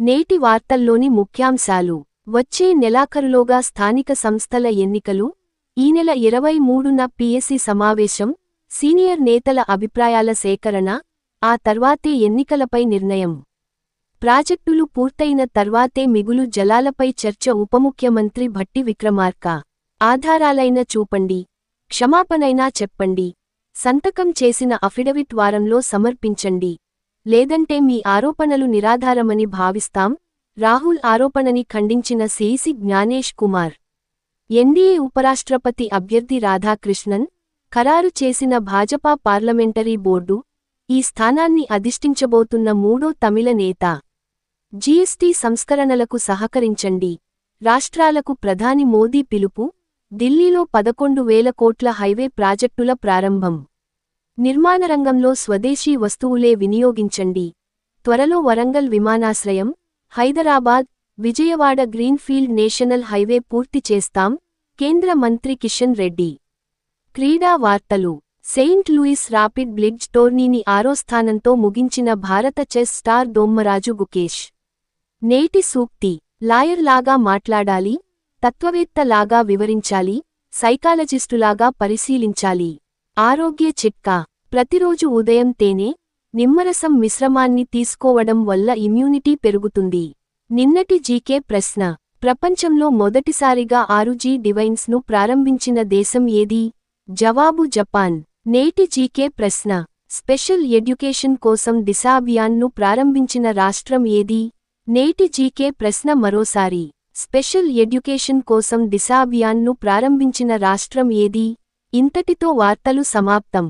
నేటి వార్తల్లోని ముఖ్యాంశాలు. వచ్చే నెలాఖరులోగా స్థానిక సంస్థల ఎన్నికలు. ఈ నెల ఇరవై మూడున పిఎస్సి సమావేశం. సీనియర్ నేతల అభిప్రాయాల సేకరణ. ఆ తర్వాతే ఎన్నికలపై నిర్ణయం. ప్రాజెక్టులు పూర్తయిన తర్వాతే మిగులు జలాలపై చర్చ ఉపముఖ్యమంత్రి భట్టి విక్రమార్క. ఆధారాలైన చూపండి. క్షమాపణైనా చెప్పండి. సంతకం చేసిన అఫిడవిట్ వారంలో సమర్పించండి. లేదంటే మీ ఆరోపణలు నిరాధారమని భావిస్తాం. రాహుల్ ఆరోపణని ఖండించిన సిఇసి జ్ఞానేష్ కుమార్. ఎన్డీఏ ఉపరాష్ట్రపతి అభ్యర్థి రాధాకృష్ణన్ ఖరారు చేసిన భాజపా పార్లమెంటరీ బోర్డు ఈ స్థానాన్ని అధిష్ఠించబోతున్న మూడో తమిళ నేత. జీఎస్టీ సంస్కరణలకు సహకరించండి. రాష్ట్రాలకు ప్రధాని మోదీ పిలుపు ఢిల్లీలో పదకొండు వేల కోట్ల హైవే ప్రాజెక్టుల ప్రారంభం. నిర్మాణ రంగంలో స్వదేశీ వస్తువులే వినియోగించండి. త్వరలో వరంగల్ విమానాశ్రయం Hyderabad Vijayawada greenfield national highway పూర్తి చేస్తాం. కేంద్ర మంత్రి కిషన్ రెడ్డి. క్రీడా వార్తలు. సెయింట్ లూయిస్ రాపిడ్ బ్లిడ్జ్ టోర్నీని ఆరో స్థానంతో ముగించిన భారత చెస్ స్టార్ దోమ్మరాజు గుకేష్. నేటి సూక్తి. లాయర్ లాగా మాట్లాడాలి తత్వవేత్త లాగా వివరించాలి సైకాలజిస్టులాగా పరిశీలించాలి. ఆరోగ్య చిట్కా. ప్రతిరోజు ఉదయం తేనె నిమ్మరసం మిశ్రమాన్ని తీసుకోవడం వల్ల ఇమ్యూనిటీ పెరుగుతుంది. నిన్నటి జీకే ప్రశ్న. ప్రపంచంలో మొదటిసారిగా ఆరుజీ డివైన్స్ను ప్రారంభించిన దేశం ఏది? జవాబు జపాన్. నేటి జీకే ప్రశ్న. స్పెషల్ ఎడ్యుకేషన్ కోసం దిశాభియాన్ను ప్రారంభించిన రాష్ట్రం ఏది? నేటి జీకే ప్రశ్న మరోసారి. స్పెషల్ ఎడ్యుకేషన్ కోసం దిశాభియాన్ను ప్రారంభించిన రాష్ట్రం ఏది? ఇంతటితో వార్తలు సమాప్తం.